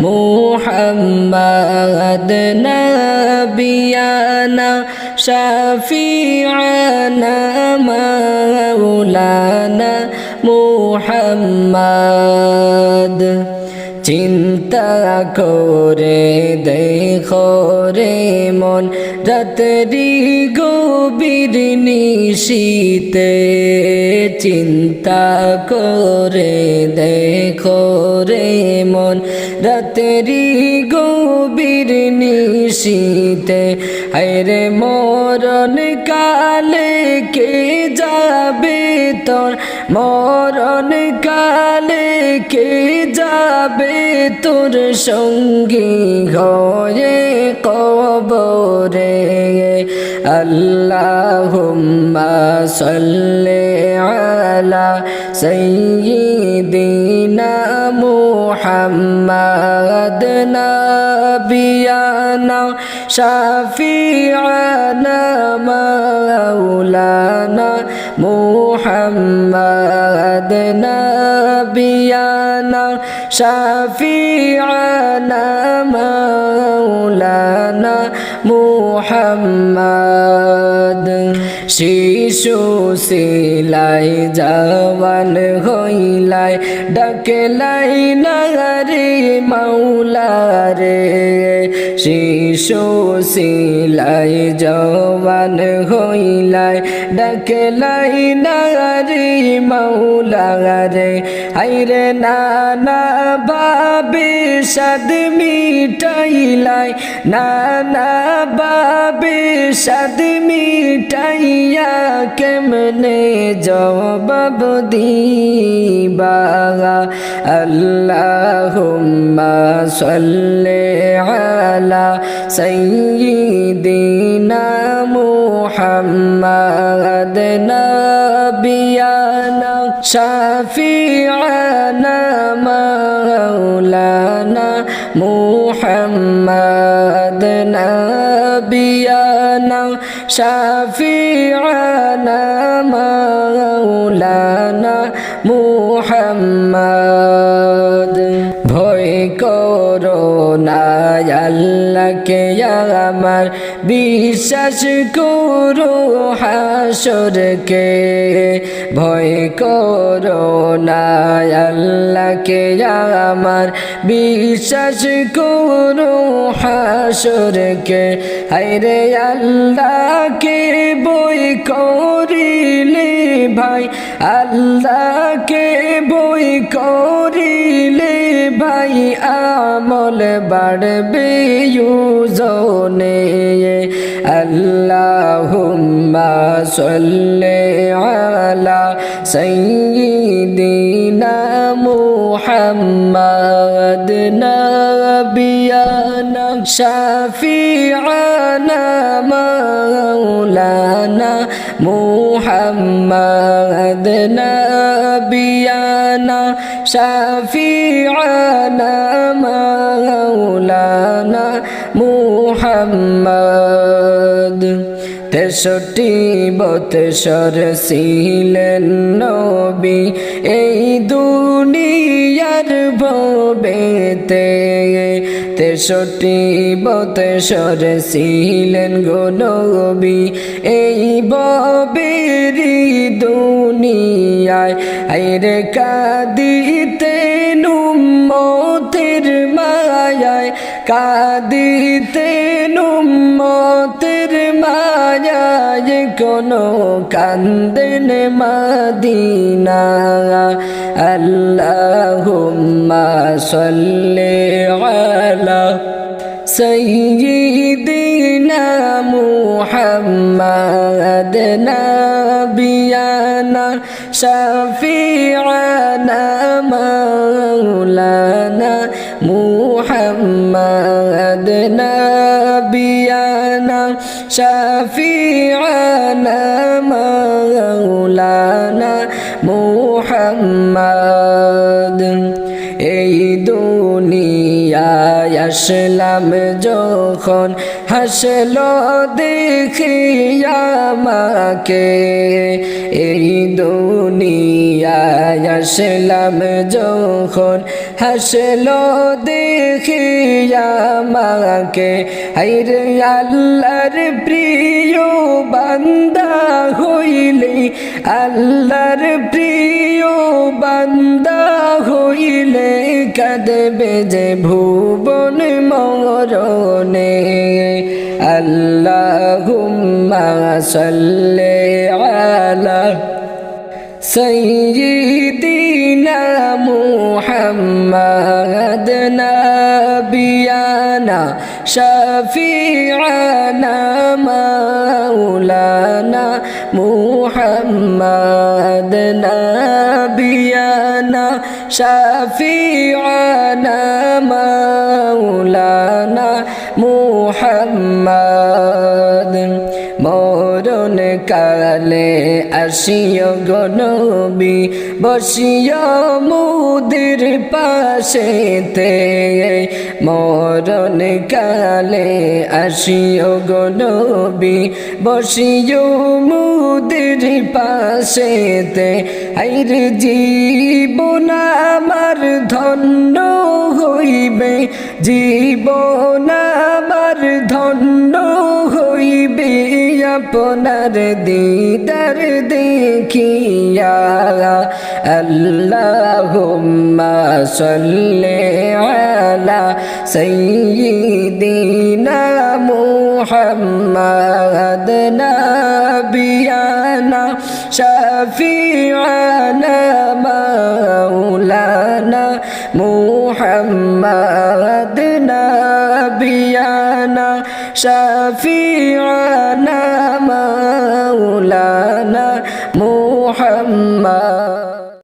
محمد نبينا شفيعنا مولانا محمد চিন্তা করে দেখো রে মন রাত্রি গভীর নিশীতে চিন্তা করে দেখো রে মন রাত্রি গভীর নিশীতে হায়রে মরণ কালে কে যাবে তোর? মরণ কালে কে যাবে তোর সঙ্গী হয়ে কবরে? আল্লাহুম্মা সাল্লি আলা সাইয়্যিদিনা মুহাম্মাদ নাবিয়ানা শাফিআনা মাওলানা মুহাম্মাদ নাবিয়ানা শাফিআনা মাওলানা মুহাম্মাদ শিশু সিলাই জওয়ান হইলাই, ডাকলাই নারে মাওলা রে শিশু সিলাই জওয়ান হইলাই, ডাকলাই নারে মাওলা রে হাইরে নানা বাবে সাদ মিটাইলাই, নানা বাবে সাদ মিটাইয়া কেমনে জবাব দিবা আল্লাহুম্মা সাল্লি আলা সাইয়্যিদিনা মুহাম্মাদ নাবিয়ানা শাফিআনা মাওলানা মুহাম্মাদ নাবিয়ানা শাফিআনা মাওলানা মুহাম্মাদ না আল্লাহকে আমার বিশ্বাস করো হাসরকে। ভয় করো না, আল্লাহকে আমার বিশ্বাস করো হাসরকে। হায়রে আল্লাহকে বই করিলে ভাই, আল্লাহকে বই করিলে ভাই, আমল বাড়বে ইউজনে আল্লাহুম্মা সাল্লি আলা সাইয়্যিদিনা মুহাম্মাদ নাবিয়ানা শাফিআনা মাওলানা মুহাম্মাদ নাবিয়ানা শাফিআনা مولانا محمد. তেষট্টি বৎসর ছিলেন নবী এই দুনিয়ার ভবেতে তেষট্টি বৎসর ছিলেন গো নবী। এই ববেরি দুনিয়ায় আইরে কাদিতে নুমতের মায়ায় কাদিতে নুমতের মায়াজ কোনো কান্দেন মাদিনা। আল্লাহুম্মা সাল্লি আলা সাইয়্যিদিনা মুহাম্মাদ নাবিয়ানা শাফি'ানা মাওলানা মু شفيعنا আসলাম যখন হাসল দেখিয়া আমাকে। এই দুনিয়ায় আসলাম যখন হাসল দেখিয়া আমাকে। আল্লাহর প্রিয় বান্দা হইলে, আল্লাহর প্রিয় বান্দা হইলে কাঁদবে যে ভুবন মরণে আল্লাহুম্মা সাল্লি আলা سيدنا محمد نبينا شفيعنا مولانا محمد نبينا شفيعنا مولانا محمد মরণ কালে আসিও গনবি বসিও মুদির পাশেতে। মরণ কালে আসিও গনবি বসিও মুদির পাশেতে। আইর জীবন আমার ধন্য হইবে জীবন আমার ধন্য হইবে। আপনার দিদার দেখিয়া আল্লাহুম্মা সাল্লি আলা সাইয়্যিদিনা মুহাম্মাদ নাবিয়ানা শাফিআনা মাওলানা মুহাম্মাদ নাবিয়ানা